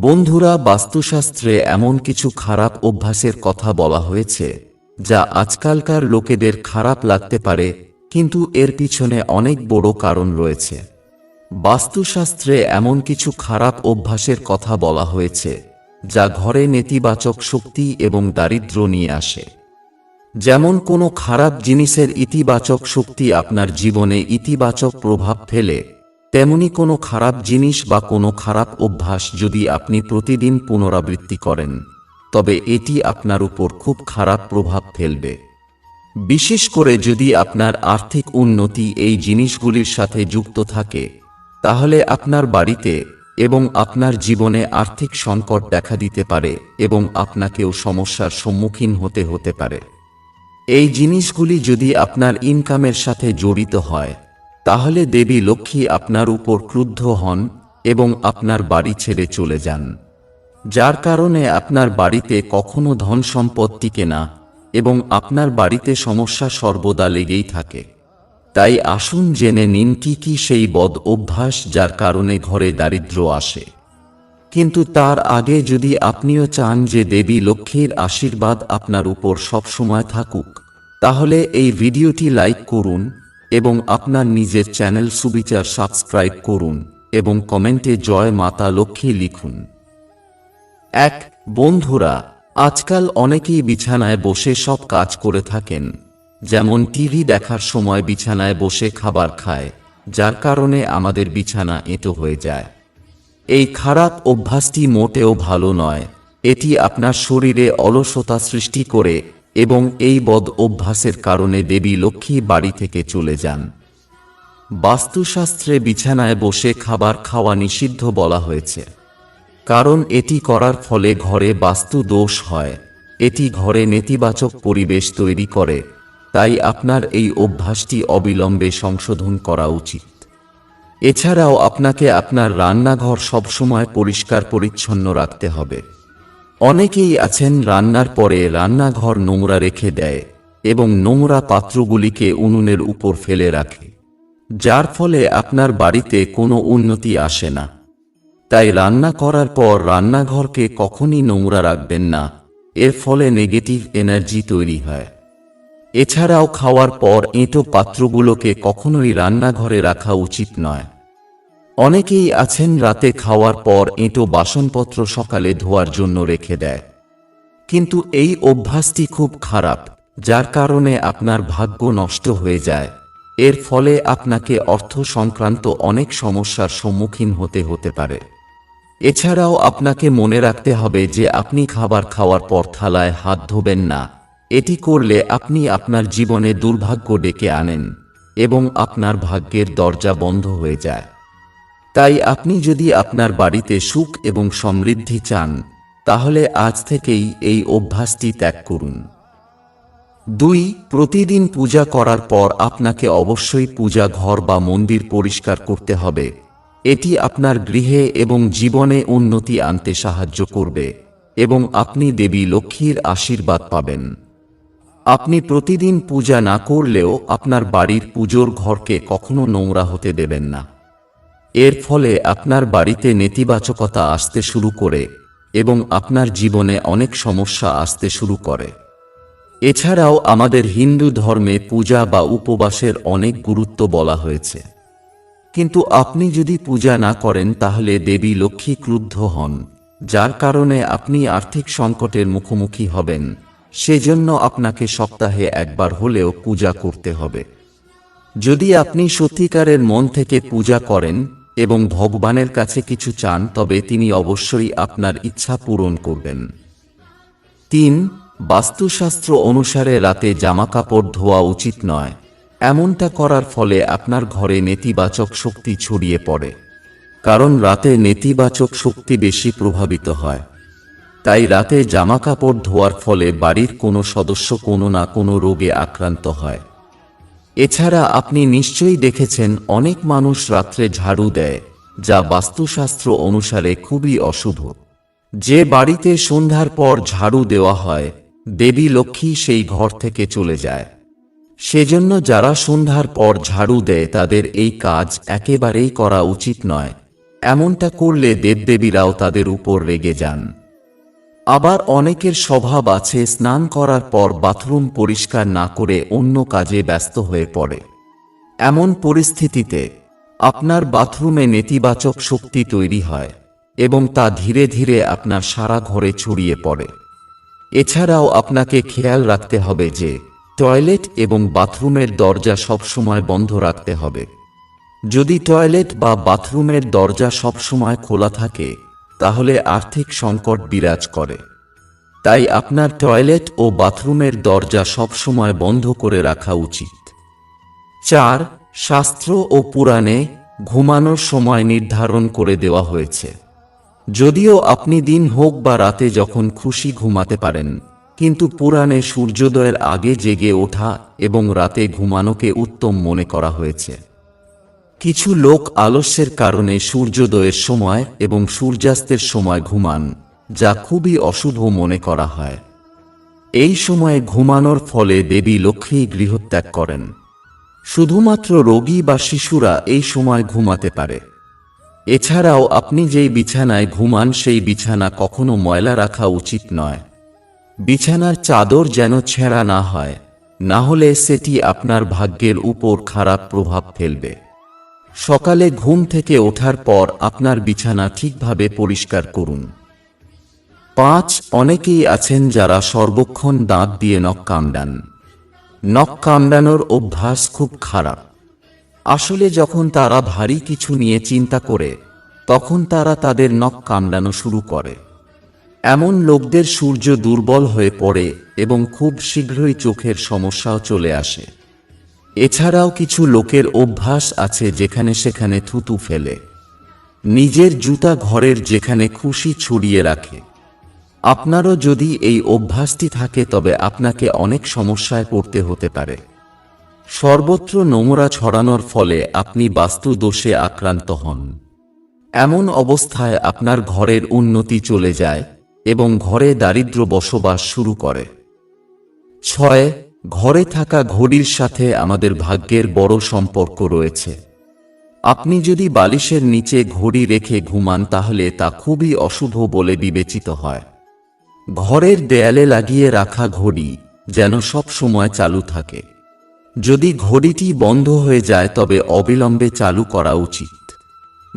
বন্ধুরা, বাস্তুশাস্ত্রে এমন কিছু খারাপ অভ্যাসের কথা বলা হয়েছে, যা আজকালকার লোকেদের খারাপ লাগতে পারে, কিন্তু এর পিছনে অনেক বড় কারণ রয়েছে। বাস্তুশাস্ত্রে এমন কিছু খারাপ অভ্যাসের কথা বলা হয়েছে, যা ঘরে নেতিবাচক শক্তি এবং দারিদ্র্য নিয়ে আসে। যেমন কোনো খারাপ জিনিসের ইতিবাচক শক্তি আপনার জীবনে ইতিবাচক প্রভাব ফেলে তেমনি কোনো খারাপ জিনিস বা কোনো খারাপ অভ্যাস যদি আপনি প্রতিদিন পুনরাবৃত্তি করেন, তবে এটি আপনার উপর খুব খারাপ প্রভাব ফেলবে। বিশেষ করে যদি আপনার আর্থিক উন্নতি এই জিনিসগুলির সাথে যুক্ত থাকে, তাহলে আপনার বাড়িতে এবং আপনার জীবনে আর্থিক সংকট দেখা দিতে পারে এবং আপনাকেও সমস্যার সম্মুখীন হতে হতে পারে। এই জিনিসগুলি যদি আপনার ইনকামের সাথে জড়িত হয় তাহলে দেবী লক্ষ্মী আপনার উপর ক্রুদ্ধ হন এবং আপনার বাড়ি ছেড়ে চলে যান। যার কারণে আপনার বাড়িতে কখনো ধন সম্পদ টিকে না এবং আপনার বাড়িতে সমস্যা সর্বদা লেগেই থাকে। তাই আসুন জেনে নিন কি কি সেই বদ অভ্যাস যার কারণে ঘরে দারিদ্র্য আসে। কিন্তু তার আগে যদি আপনিও চান যে দেবী লক্ষ্মীর আশীর্বাদ আপনার উপর সবসময় থাকুক, তাহলে এই ভিডিওটি লাইক করুন এবং আপনার নিজের চ্যানেল সুবিচার সাবস্ক্রাইব করুন এবং কমেন্টে জয় মাতা লক্ষ্মী লিখুন। এক, বন্ধুরা, আজকাল অনেকেই বিছানায় বসে সব কাজ করে থাকেন। যেমন টিভি দেখার সময় বিছানায় বসে খাবার খায়, যার কারণে আমাদের বিছানা এঁটো হয়ে যায়। এই খারাপ অভ্যাসটি মোটেও ভালো নয়, এটি আপনার শরীরে অলসতা সৃষ্টি করে এবং এই বদ অভ্যাসের কারণে দেবী লক্ষ্মী বাড়ি থেকে চলে যান। বাস্তুশাস্ত্রে বিছানায় বসে খাবার খাওয়া নিষিদ্ধ বলা হয়েছে। কারণ এটি করার ফলে ঘরে বাস্তু দোষ হয়। এটি ঘরে নেতিবাচক পরিবেশ তৈরি করে। তাই আপনার এই অভ্যাসটি অবিলম্বে সংশোধন করা উচিত। এছাড়াও আপনাকে আপনার রান্নাঘর সবসময় পরিষ্কার পরিচ্ছন্ন রাখতে হবে। অনেকেই আছেন রান্নার পরে রান্নাঘর নোংরা রেখে দেয় এবং নোংরা পাত্রগুলিকে উনুনের উপর ফেলে রাখে, যার ফলে আপনার বাড়িতে কোনো উন্নতি আসে না। তাই রান্না করার পর রান্নাঘরকে কখনই নোংরা রাখবেন না, এর ফলে নেগেটিভ এনার্জি তৈরি হয়। এছাড়াও খাওয়ার পর এঁটো পাত্রগুলোকে কখনোই রান্নাঘরে রাখা উচিত নয়। অনেকেই আছেন রাতে খাওয়ার পর এঁটো বাসনপত্র সকালে ধোয়ার জন্য রেখে দেয়। কিন্তু এই অভ্যাসটি খুব খারাপ, যার কারণে আপনার ভাগ্য নষ্ট হয়ে যায়। এর ফলে আপনাকে অর্থ সংক্রান্ত অনেক সমস্যার সম্মুখীন হতে হতে পারে। এছাড়াও আপনাকে মনে রাখতে হবে যে আপনি খাবার খাওয়ার পর থালায় হাত ধোবেন না। এটি করলে আপনি আপনার জীবনে দুর্ভাগ্য ডেকে আনেন এবং আপনার ভাগ্যের দরজা বন্ধ হয়ে যায়। তাই আপনি যদি আপনার বাড়িতে সুখ এবং সমৃদ্ধি চান, তাহলে আজ থেকেই এই অভ্যাসটি ত্যাগ করুন। দুই, প্রতিদিন পূজা করার পর আপনাকে অবশ্যই পূজা ঘর বা মন্দির পরিষ্কার করতে হবে। এটি আপনার গৃহে এবং জীবনে উন্নতি আনতে সাহায্য করবে এবং আপনি দেবী লক্ষ্মীর আশীর্বাদ পাবেন। আপনি প্রতিদিন পূজা না করলেও আপনার বাড়ির পুজোর ঘরকে কখনো নোংরা হতে দেবেন না। এর ফলে আপনার বাড়িতে নেতিবাচকতা আসতে শুরু করে এবং আপনার জীবনে অনেক সমস্যা আসতে শুরু করে। এছাড়াও আমাদের হিন্দু ধর্মে পূজা বা উপবাসের অনেক গুরুত্ব বলা হয়েছে। কিন্তু আপনি যদি পূজা না করেন তাহলে দেবী লক্ষ্মী ক্রুদ্ধ হন, যার কারণে আপনি আর্থিক সংকটের মুখোমুখি হবেন। সেজন্য আপনাকে সপ্তাহে একবার হলেও পূজা করতে হবে। যদি আপনি সত্যিকারের মন থেকে পূজা করেন এবং ভগবানের কাছে কিছু চান, তবে তিনি অবশ্যই আপনার ইচ্ছা পূরণ করবেন। তিন, বাস্তুশাস্ত্র অনুসারে রাতে জামাকাপড় ধোয়া উচিত নয়। এমনটা করার ফলে আপনার ঘরে নেতিবাচক শক্তি ছড়িয়ে পড়ে, কারণ রাতে নেতিবাচক শক্তি বেশি প্রভাবিত হয়। তাই রাতে জামাকাপড় ধোয়ার ফলে বাড়ির কোনো সদস্য কোনো না কোনো রোগে আক্রান্ত হয়। এছাড়া আপনি নিশ্চয়ই দেখেছেন অনেক মানুষ রাত্রে ঝাড়ু দেয়, যা বাস্তুশাস্ত্র অনুসারে খুবই অশুভ। যে বাড়িতে সন্ধ্যার পর ঝাড়ু দেওয়া হয়, দেবী লক্ষ্মী সেই ঘর থেকে চলে যায়। সেজন্য যারা সন্ধ্যার পর ঝাড়ু দেয়, তাদের এই কাজ একেবারেই করা উচিত নয়। এমনটা করলে দেবদেবীরাও তাদের উপর রেগে যান। আবার অনেকের স্বভাব আছে স্নান করার পর বাথরুম পরিষ্কার না করে অন্য কাজে ব্যস্ত হয়ে পড়ে। এমন পরিস্থিতিতে আপনার বাথরুমে নেতিবাচক শক্তি তৈরি হয় এবং তা ধীরে ধীরে আপনার সারা ঘরে ছড়িয়ে পড়ে। এছাড়াও আপনাকে খেয়াল রাখতে হবে যে টয়লেট এবং বাথরুমের দরজা সবসময় বন্ধ রাখতে হবে। যদি টয়লেট বা বাথরুমের দরজা সবসময় খোলা থাকে তাহলে আর্থিক সংকট বিরাজ করে। তাই আপনার টয়লেট ও বাথরুমের দরজা সবসময় বন্ধ করে রাখা উচিত। চার, শাস্ত্র ও পুরাণে ঘুমানোর সময় নির্ধারণ করে দেওয়া হয়েছে। যদিও আপনি দিন হোক বা রাতে যখন খুশি ঘুমাতে পারেন, কিন্তু পুরাণে সূর্যোদয়ের আগে জেগে ওঠা এবং রাতে ঘুমানোকে উত্তম মনে করা হয়েছে। কিছু লোক আলস্যের কারণে সূর্যোদয়ের সময় এবং সূর্যাস্তের সময় ঘুমান, যা খুবই অশুভ মনে করা হয়। এই সময়ে ঘুমানোর ফলে দেবী লক্ষ্মী গৃহত্যাগ করেন। শুধুমাত্র রোগী বা শিশুরা এই সময় ঘুমাতে পারে। এছাড়াও আপনি যেই বিছানায় ঘুমান, সেই বিছানা কখনো ময়লা রাখা উচিত নয়। বিছানার চাদর যেন ছেঁড়া না হয়, না হলে সেটি আপনার ভাগ্যের উপর খারাপ প্রভাব ফেলবে। সকালে ঘুম থেকে ওঠার পর আপনার বিছানা ঠিকভাবে পরিষ্কার করুন। পাঁচ, অনেকেই আছেন যারা সর্বক্ষণ দাঁত দিয়ে নখ কামড়ান। নখ কামড়ানোর অভ্যাস খুব খারাপ। আসলে যখন তারা ভারী কিছু নিয়ে চিন্তা করে, তখন তারা তাদের নখ কামড়ানো শুরু করে। এমন লোকদের সূর্য দুর্বল হয়ে পড়ে এবং খুব শীঘ্রই চোখের সমস্যাও চলে আসে। এছাড়াও কিছু লোকের অভ্যাস আছে যেখানে সেখানে থুতু ফেলে। নিজের জুতা ঘরের যেখানে খুশি ছড়িয়ে রাখে। আপনারও যদি এই অভ্যাসটি থাকে, তবে আপনাকে অনেক সমস্যায় পড়তে হতে পারে। সর্বত্র নোংরা ছড়ানোর ফলে আপনি বাস্তু দোষে আক্রান্ত হন। এমন অবস্থায় আপনার ঘরের উন্নতি চলে যায় এবং ঘরে দারিদ্র বসবাস শুরু করে। ছয় ঘরে থাকা ঘড়ির সাথে আমাদের ভাগ্যের বড় সম্পর্ক রয়েছে। আপনি যদি বালিশের নিচে ঘড়ি রেখে ঘুমান তাহলে তা খুবই অশুভ বলে বিবেচিত হয়। ঘরের দেয়ালে লাগিয়ে রাখা ঘড়ি যেন সব সময় চালু থাকে। যদি ঘড়িটি বন্ধ হয়ে যায় তবে অবিলম্বে চালু করা উচিত।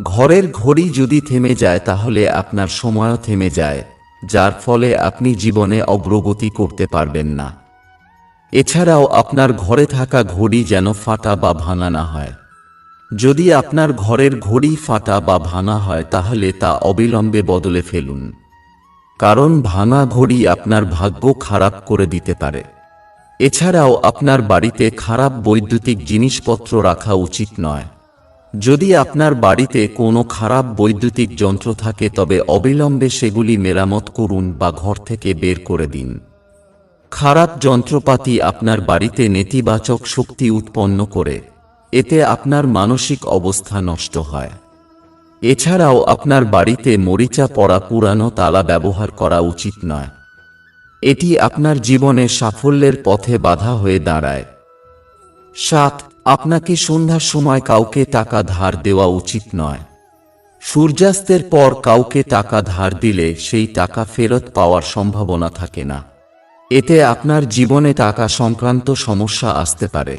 ঘরের ঘড়ি যদি থেমে যায় তাহলে আপনার সময়ও থেমে যায়, যার ফলে আপনি জীবনে অগ্রগতি করতে পারবেন না। এছাড়াও আপনার ঘরে থাকা ঘড়ি যেন ফাটা বা ভাঙা না হয়। যদি আপনার ঘরের ঘড়ি ফাটা বা ভাঙা হয়, তাহলে তা অবিলম্বে বদলে ফেলুন। কারণ ভাঙা ঘড়ি আপনার ভাগ্য খারাপ করে দিতে পারে। এছাড়াও আপনার বাড়িতে খারাপ বৈদ্যুতিক জিনিসপত্র রাখা উচিত নয়। যদি আপনার বাড়িতে কোনো খারাপ বৈদ্যুতিক যন্ত্র থাকে, তবে অবিলম্বে সেগুলি মেরামত করুন বা ঘর থেকে বের করে দিন। খারাপ যন্ত্রপাতি আপনার বাড়িতে নেতিবাচক শক্তি উৎপন্ন করে, এতে আপনার মানসিক অবস্থা নষ্ট হয়। এছাড়াও আপনার বাড়িতে মরিচা পড়া পুরানো তালা ব্যবহার করা উচিত নয়। এটি আপনার জীবনে সাফল্যের পথে বাধা হয়ে দাঁড়ায়। সাত, আপনাকে সন্ধ্যার সময় কাউকে টাকা ধার দেওয়া উচিত নয়। সূর্যাস্তের পর কাউকে টাকা ধার দিলে সেই টাকা ফেরত পাওয়ার সম্ভাবনা থাকে না। এতে আপনার জীবনে টাকা সংক্রান্ত সমস্যা আসতে পারে।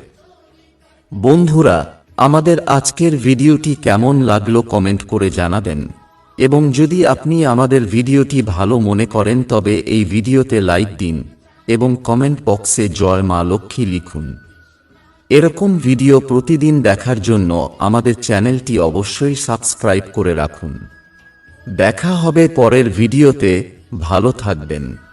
বন্ধুরা, আমাদের আজকের ভিডিওটি কেমন লাগল কমেন্ট করে জানাবেন। এবং যদি আপনি আমাদের ভিডিওটি ভালো মনে করেন, তবে এই ভিডিওতে লাইক দিন এবং কমেন্ট বক্সে জয় মা লক্ষ্মী লিখুন। এরকম ভিডিও প্রতিদিন দেখার জন্য আমাদের চ্যানেলটি অবশ্যই সাবস্ক্রাইব করে রাখুন। দেখা হবে পরের ভিডিওতে। ভালো থাকবেন।